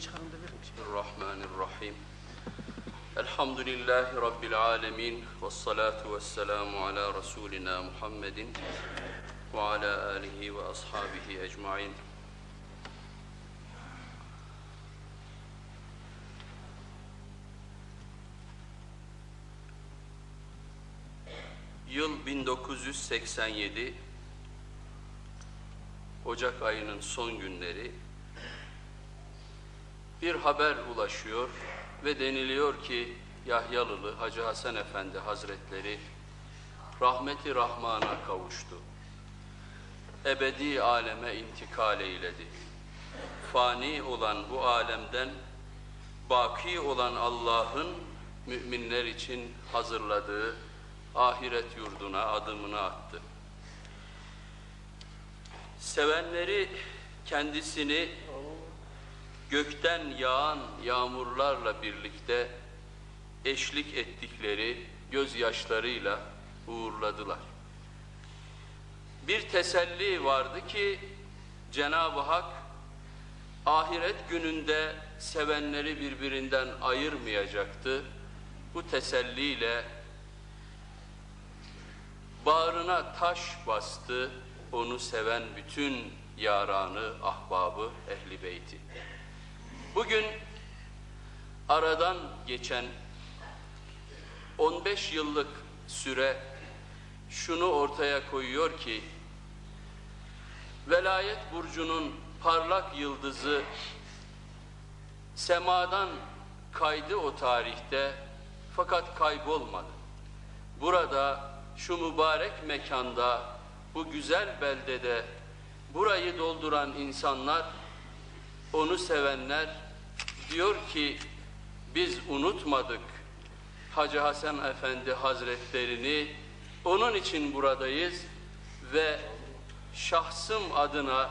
böyle çıkarım da verin. Bismillahirrahmanirrahim. Elhamdülillahi Rabbil alemin. Ve salatu ve selamu ala Resulina Muhammedin ve ala alihi ve ashabihi ecmain. Yıl 1987 Ocak ayının son günleri bir haber ulaşıyor ve deniliyor ki Yahyalılı Hacı Hasan Efendi Hazretleri rahmeti Rahman'a kavuştu. Ebedi aleme intikal eyledi. Fani olan bu alemden baki olan Allah'ın müminler için hazırladığı ahiret yurduna adımını attı. Sevenleri kendisini gökten yağan yağmurlarla birlikte eşlik ettikleri gözyaşlarıyla uğurladılar. Bir teselli vardı ki Cenab-ı Hak ahiret gününde sevenleri birbirinden ayırmayacaktı. Bu teselliyle bağrına taş bastı onu seven bütün yaranı, ahbabı, ehli beyti. Bugün aradan geçen 15 yıllık süre şunu ortaya koyuyor ki velayet burcunun parlak yıldızı semadan kaydı o tarihte fakat kaybolmadı. Burada şu mübarek mekanda bu güzel beldede burayı dolduran insanlar onu sevenler diyor ki biz unutmadık Hacı Hasan Efendi Hazretlerini onun için buradayız ve şahsım adına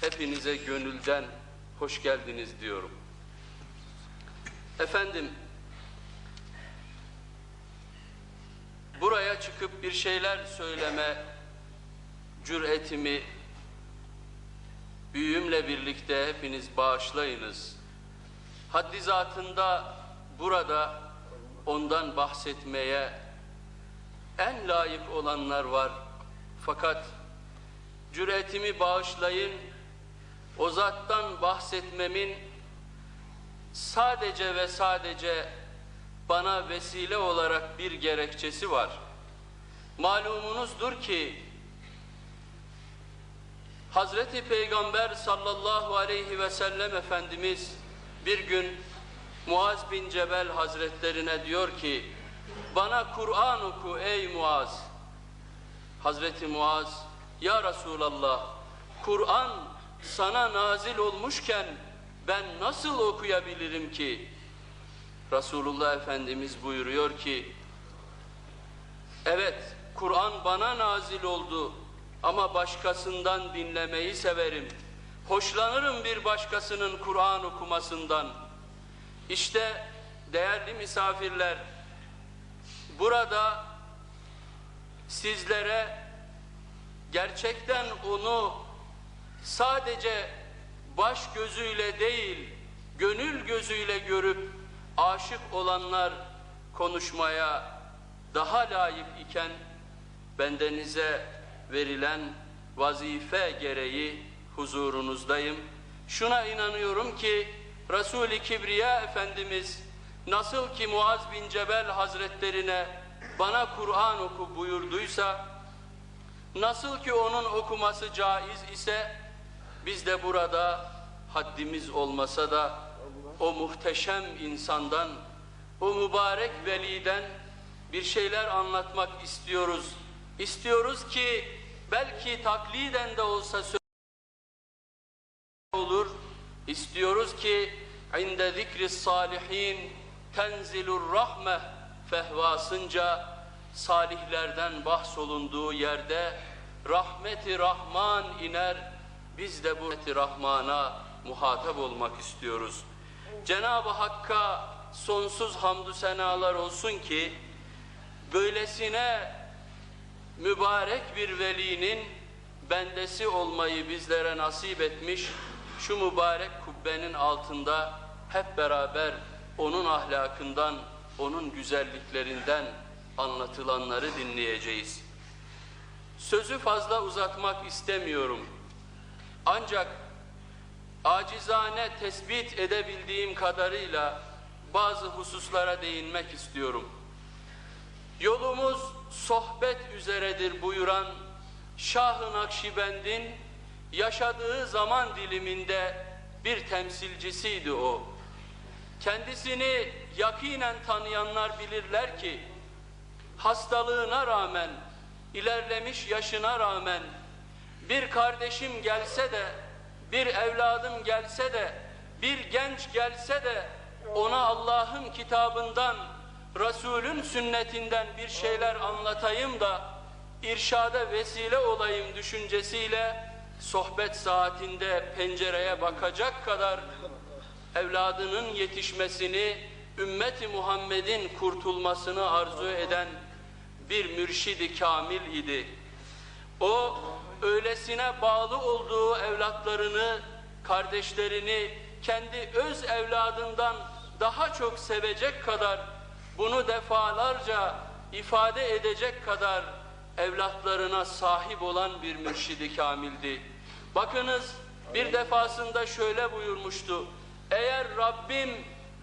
hepinize gönülden hoş geldiniz diyorum. Efendim buraya çıkıp bir şeyler söyleme cüretimi büyüğümle birlikte hepiniz bağışlayınız. Haddi zatında burada ondan bahsetmeye en layık olanlar var. Fakat cüretimi bağışlayın, o zattan bahsetmemin sadece ve sadece bana vesile olarak bir gerekçesi var. Malumunuzdur ki Hazreti Peygamber sallallahu aleyhi ve sellem Efendimiz bir gün Muaz bin Cebel Hazretlerine diyor ki bana Kur'an oku ey Muaz. Hazreti Muaz ya Resulallah Kur'an sana nazil olmuşken ben nasıl okuyabilirim ki? Resulullah Efendimiz buyuruyor ki evet Kur'an bana nazil oldu ama başkasından dinlemeyi severim. Hoşlanırım bir başkasının Kur'an okumasından. İşte değerli misafirler, burada sizlere gerçekten onu sadece baş gözüyle değil, gönül gözüyle görüp aşık olanlar konuşmaya daha layık iken bendenize verilen vazife gereği huzurunuzdayım. Şuna inanıyorum ki Resul-i Kibriya Efendimiz nasıl ki Muaz bin Cebel Hazretlerine bana Kur'an oku buyurduysa nasıl ki onun okuması caiz ise biz de burada haddimiz olmasa da o muhteşem insandan o mübarek veliden bir şeyler anlatmak istiyoruz. İstiyoruz ki belki takliden de olsa olur. İstiyoruz ki inde zikri salihin tenzilur rahme fehvasınca salihlerden bahsolunduğu yerde rahmeti rahman iner. Biz de bu rahmeti rahmana muhatap olmak istiyoruz. Cenab-ı Hakk'a sonsuz hamdü senalar olsun ki böylesine mübarek bir velinin bendesi olmayı bizlere nasip etmiş şu mübarek kubbenin altında hep beraber onun ahlakından, onun güzelliklerinden anlatılanları dinleyeceğiz. Sözü fazla uzatmak istemiyorum. Ancak acizane tespit edebildiğim kadarıyla bazı hususlara değinmek istiyorum. Yolumuz sohbet üzeredir buyuran Şah-ı Nakşibend'in yaşadığı zaman diliminde bir temsilcisiydi o. Kendisini yakinen tanıyanlar bilirler ki hastalığına rağmen, ilerlemiş yaşına rağmen bir kardeşim gelse de, bir evladım gelse de, bir genç gelse de ona Allah'ın kitabından, Resulün sünnetinden bir şeyler anlatayım da irşada vesile olayım düşüncesiyle sohbet saatinde pencereye bakacak kadar evladının yetişmesini, ümmeti Muhammed'in kurtulmasını arzu eden bir mürşidi kamil idi. O öylesine bağlı olduğu evlatlarını, kardeşlerini kendi öz evladından daha çok sevecek kadar bunu defalarca ifade edecek kadar evlatlarına sahip olan bir mürşidi kamildi. Bakınız bir defasında şöyle buyurmuştu. Eğer Rabbim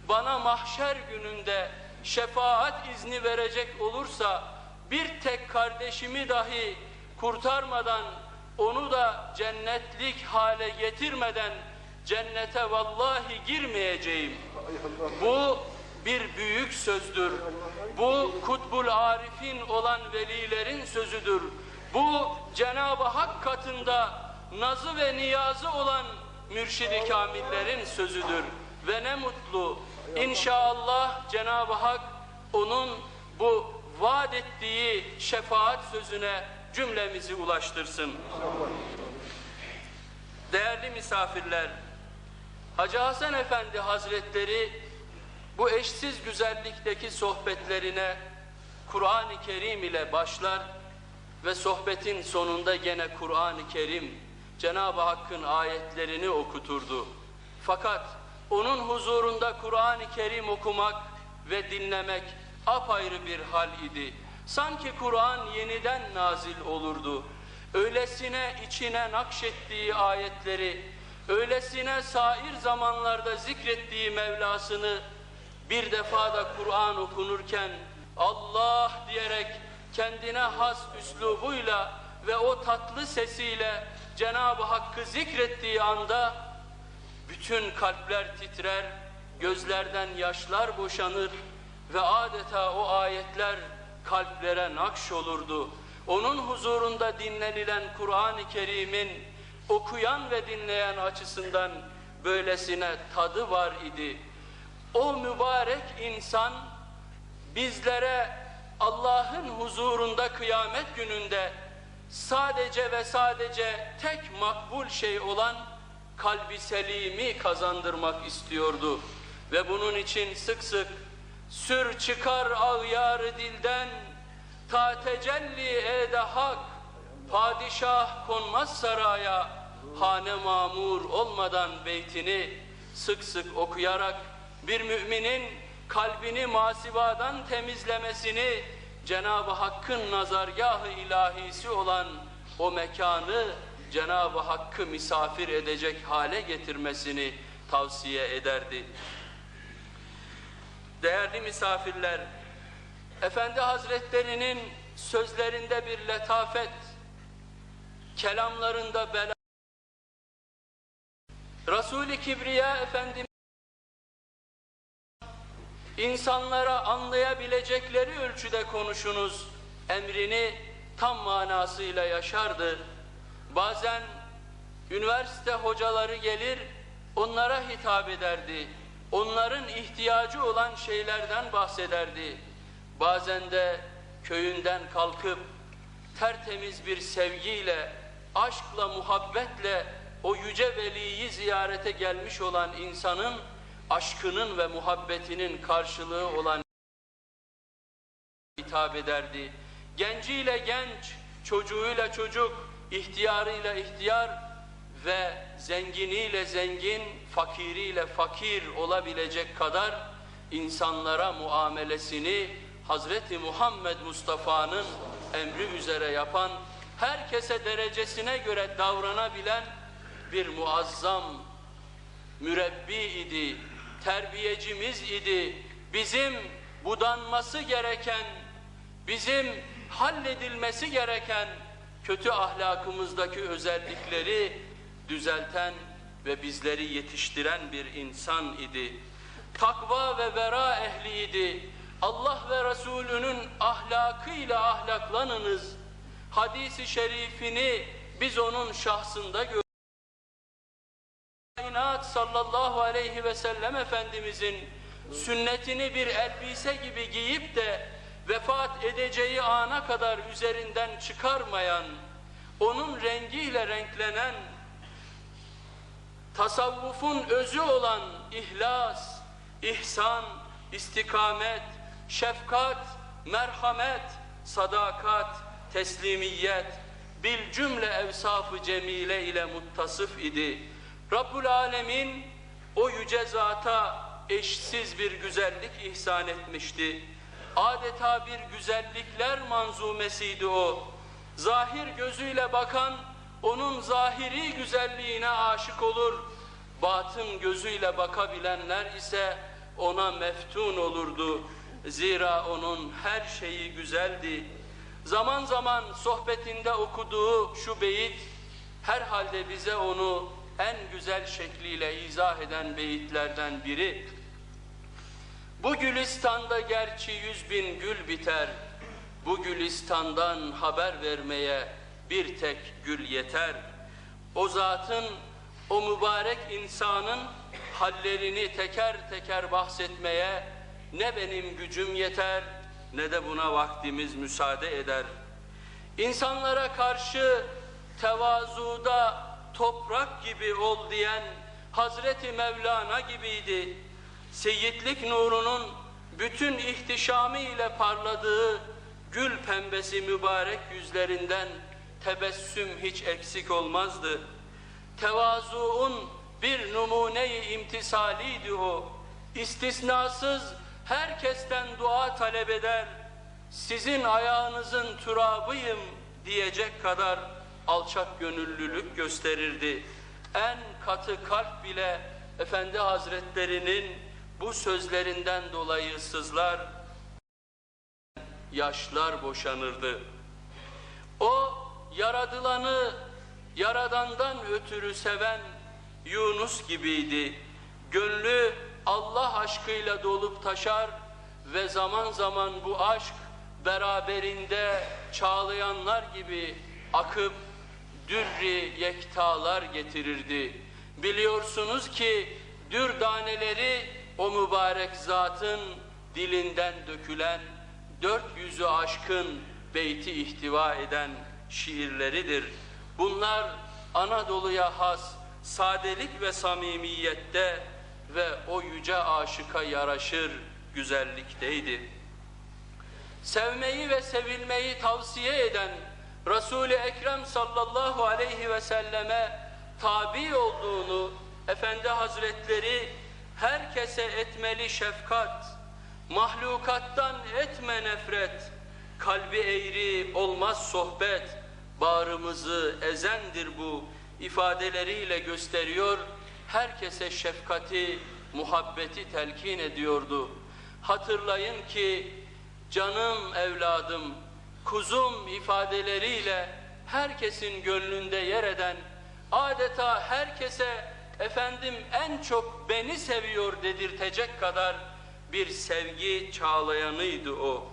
bana mahşer gününde şefaat izni verecek olursa bir tek kardeşimi dahi kurtarmadan onu da cennetlik hale getirmeden cennete vallahi girmeyeceğim. Bu bir büyük sözdür. Bu kutbul arifin olan velilerin sözüdür. Bu Cenab-ı Hak katında nazı ve niyazı olan mürşidi kamillerin sözüdür. Ve ne mutlu İnşallah Cenab-ı Hak onun bu vaat ettiği şefaat sözüne cümlemizi ulaştırsın. Değerli misafirler, Hacı Hasan Efendi Hazretleri bu eşsiz güzellikteki sohbetlerine Kur'an-ı Kerim ile başlar ve sohbetin sonunda gene Kur'an-ı Kerim Cenab-ı Hakk'ın ayetlerini okuturdu. Fakat onun huzurunda Kur'an-ı Kerim okumak ve dinlemek apayrı bir hal idi. Sanki Kur'an yeniden nazil olurdu. Öylesine içine nakşettiği ayetleri, öylesine sair zamanlarda zikrettiği Mevlasını bir defa da Kur'an okunurken Allah diyerek kendine has üslubuyla ve o tatlı sesiyle Cenab-ı Hakk'ı zikrettiği anda bütün kalpler titrer, gözlerden yaşlar boşanır ve adeta o ayetler kalplere nakş olurdu. Onun huzurunda dinlenilen Kur'an-ı Kerim'in okuyan ve dinleyen açısından böylesine tadı var idi. O mübarek insan bizlere Allah'ın huzurunda kıyamet gününde sadece ve sadece tek makbul şey olan kalbi selimi kazandırmak istiyordu. Ve bunun için sık sık sür çıkar ağyarı dilden ta tecelli ede hak padişah konmaz saraya hane mamur olmadan beytini sık sık okuyarak bir müminin kalbini masivadan temizlemesini Cenab-ı Hakk'ın nazargahı ilahisi olan o mekanı Cenab-ı Hakk'ı misafir edecek hale getirmesini tavsiye ederdi. Değerli misafirler, Efendi Hazretlerinin sözlerinde bir letafet, kelamlarında bela, Resul-i Kibriya Efendimiz insanlara anlayabilecekleri ölçüde konuşunuz emrini tam manasıyla yaşardı. Bazen üniversite hocaları gelir onlara hitap ederdi. Onların ihtiyacı olan şeylerden bahsederdi. Bazen de köyünden kalkıp tertemiz bir sevgiyle, aşkla, muhabbetle o yüce veliyi ziyarete gelmiş olan insanın aşkının ve muhabbetinin karşılığı olan hitap ederdi. Genciyle genç, çocuğuyla çocuk, ihtiyarıyla ihtiyar ve zenginiyle zengin, fakiriyle fakir olabilecek kadar insanlara muamelesini Hazreti Muhammed Mustafa'nın emri üzere yapan, herkese derecesine göre davranabilen bir muazzam mürebbi idi, terbiyecimiz idi. Bizim budanması gereken, bizim halledilmesi gereken kötü ahlakımızdaki özellikleri düzelten ve bizleri yetiştiren bir insan idi. Takva ve vera ehliydi. Allah ve Resulünün ahlakıyla ahlaklanınız. Hadisi şerifini biz onun şahsında görüyoruz. Kainat sallallahu aleyhi ve sellem Efendimizin sünnetini bir elbise gibi giyip de vefat edeceği ana kadar üzerinden çıkarmayan, onun rengiyle renklenen, tasavvufun özü olan ihlas, ihsan, istikamet, şefkat, merhamet, sadakat, teslimiyet, bil cümle evsafı cemile ile muttasıf idi. Rabbul Alemin o yüce zata eşsiz bir güzellik ihsan etmişti. Adeta bir güzellikler manzumesiydi o. Zahir gözüyle bakan onun zahiri güzelliğine aşık olur. Batın gözüyle bakabilenler ise ona meftun olurdu. Zira onun her şeyi güzeldi. Zaman zaman sohbetinde okuduğu şu beyit herhalde bize onu en güzel şekliyle izah eden beyitlerden biri. Bu gülistanda gerçi yüz bin gül biter, bu gülistandan haber vermeye bir tek gül yeter. O zatın, o mübarek insanın hallerini teker teker bahsetmeye ne benim gücüm yeter ne de buna vaktimiz müsaade eder. İnsanlara karşı tevazuda toprak gibi ol diyen Hazreti Mevlana gibiydi. Seyitlik nurunun bütün ihtişamı ile parladığı gül pembesi mübarek yüzlerinden tebessüm hiç eksik olmazdı. Tevazuun bir numune-i imtisaliydi o. İstisnasız herkesten dua talep eder. Sizin ayağınızın turabıyım diyecek kadar alçak gönüllülük gösterirdi. En katı kalp bile Efendi Hazretlerinin bu sözlerinden dolayı sızlar, yaşlar boşanırdı. O yaradılanı yaradandan ötürü seven Yunus gibiydi. Gönlü Allah aşkıyla dolup taşar ve zaman zaman bu aşk beraberinde çağlayanlar gibi akıp dürri yektalar getirirdi. Biliyorsunuz ki dürdaneleri o mübarek zatın dilinden dökülen dört yüzü aşkın beyti ihtiva eden şiirleridir. Bunlar Anadolu'ya has sadelik ve samimiyette ve o yüce aşıka yaraşır güzellikteydi. Sevmeyi ve sevilmeyi tavsiye eden Resul-i Ekrem sallallahu aleyhi ve selleme tabi olduğunu Efendi Hazretleri herkese etmeli şefkat, mahlukattan etme nefret, kalbi eğri olmaz sohbet, bağrımızı ezendir bu ifadeleriyle gösteriyor, herkese şefkati, muhabbeti telkin ediyordu. Hatırlayın ki canım evladım, kuzum ifadeleriyle herkesin gönlünde yer eden, adeta herkese efendim en çok beni seviyor dedirtecek kadar bir sevgi çağlayanıydı o.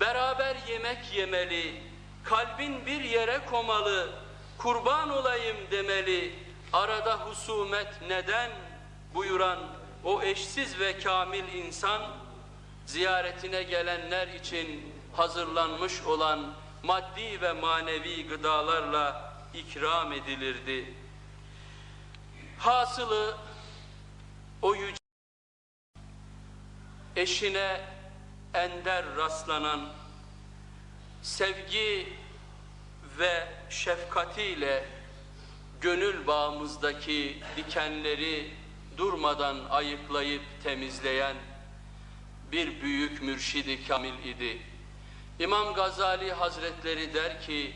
Beraber yemek yemeli, kalbin bir yere komalı, kurban olayım demeli, arada husumet neden buyuran o eşsiz ve kamil insan, ziyaretine gelenler için hazırlanmış olan maddi ve manevi gıdalarla ikram edilirdi. Hasılı o yüce eşine ender rastlanan sevgi ve şefkatiyle gönül bağımızdaki dikenleri durmadan ayıklayıp temizleyen bir büyük mürşidi kamil idi. İmam Gazali Hazretleri der ki,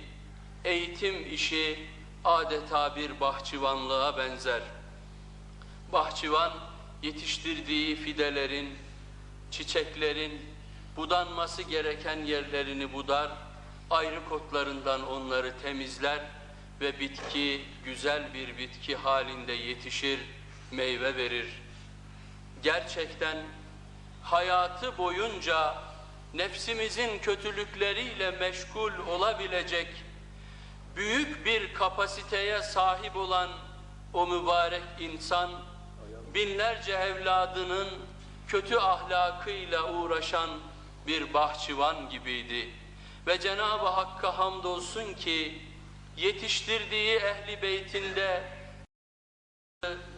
eğitim işi adeta bir bahçıvanlığa benzer. Bahçıvan yetiştirdiği fidelerin, çiçeklerin budanması gereken yerlerini budar, ayrı kotlarından onları temizler ve bitki güzel bir bitki halinde yetişir, meyve verir. Gerçekten hayatı boyunca nefsimizin kötülükleriyle meşgul olabilecek büyük bir kapasiteye sahip olan o mübarek insan binlerce evladının kötü ahlakıyla uğraşan bir bahçıvan gibiydi. Ve Cenab-ı Hakk'a hamdolsun ki yetiştirdiği ehli beytinde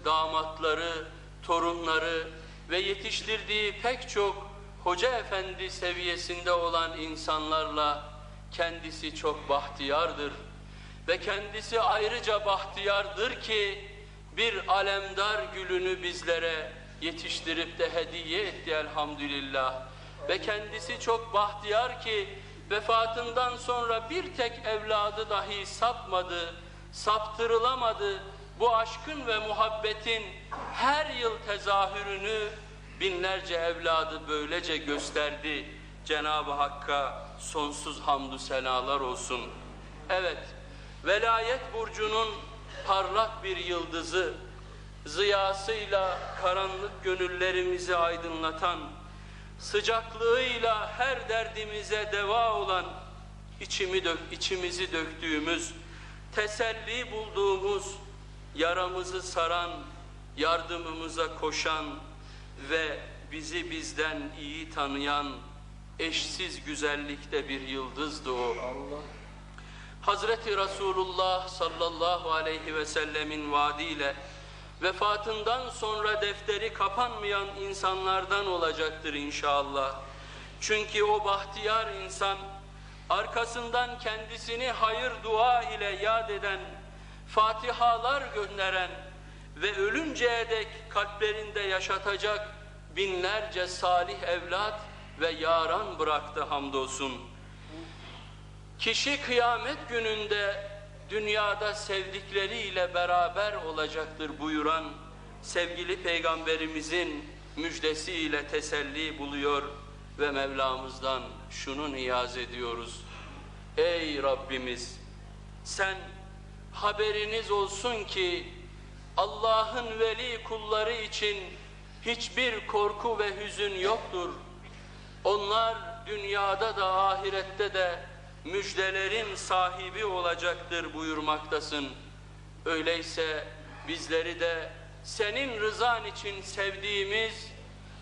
damatları, torunları ve yetiştirdiği pek çok hoca efendi seviyesinde olan insanlarla kendisi çok bahtiyardır. Ve kendisi ayrıca bahtiyardır ki bir alemdar gülünü bizlere yetiştirip de hediye etti elhamdülillah. Ve kendisi çok bahtiyar ki vefatından sonra bir tek evladı dahi sapmadı, saptırılamadı. Bu aşkın ve muhabbetin her yıl tezahürünü binlerce evladı böylece gösterdi. Cenab-ı Hakk'a sonsuz hamdü senalar olsun. Evet, velayet burcunun parlak bir yıldızı, ziyasıyla karanlık gönüllerimizi aydınlatan, sıcaklığıyla her derdimize deva olan, içimi dök, içimizi döktüğümüz, teselli bulduğumuz, yaramızı saran, yardımımıza koşan ve bizi bizden iyi tanıyan eşsiz güzellikte bir yıldızdı o. Hazreti Resulullah sallallahu aleyhi ve sellemin vaadiyle vefatından sonra defteri kapanmayan insanlardan olacaktır inşallah. Çünkü o bahtiyar insan arkasından kendisini hayır dua ile yad eden, fatihalar gönderen ve ölünceye dek kalplerinde yaşatacak binlerce salih evlat ve yaran bıraktı hamdolsun. Kişi kıyamet gününde dünyada sevdikleriyle beraber olacaktır buyuran sevgili peygamberimizin müjdesiyle teselli buluyor ve Mevlamızdan şunu niyaz ediyoruz. Ey Rabbimiz sen haberiniz olsun ki Allah'ın veli kulları için hiçbir korku ve hüzün yoktur. Onlar dünyada da ahirette de müjdelerin sahibi olacaktır buyurmaktasın. Öyleyse bizleri de senin rızan için sevdiğimiz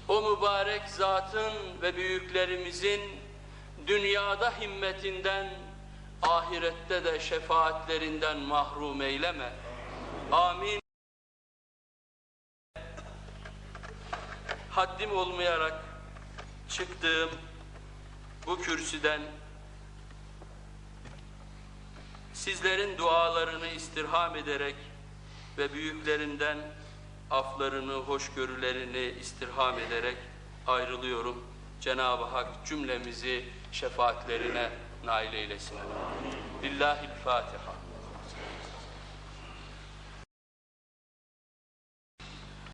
o mübarek zatın ve büyüklerimizin dünyada himmetinden, ahirette de şefaatlerinden mahrum eyleme. Amin. Haddim olmayarak çıktığım bu kürsüden sizlerin dualarını istirham ederek ve büyüklerimden aflarını, hoşgörülerini istirham ederek ayrılıyorum. Cenab-ı Hak cümlemizi şefaatlerine nail eylesin. Lillahil Fatiha.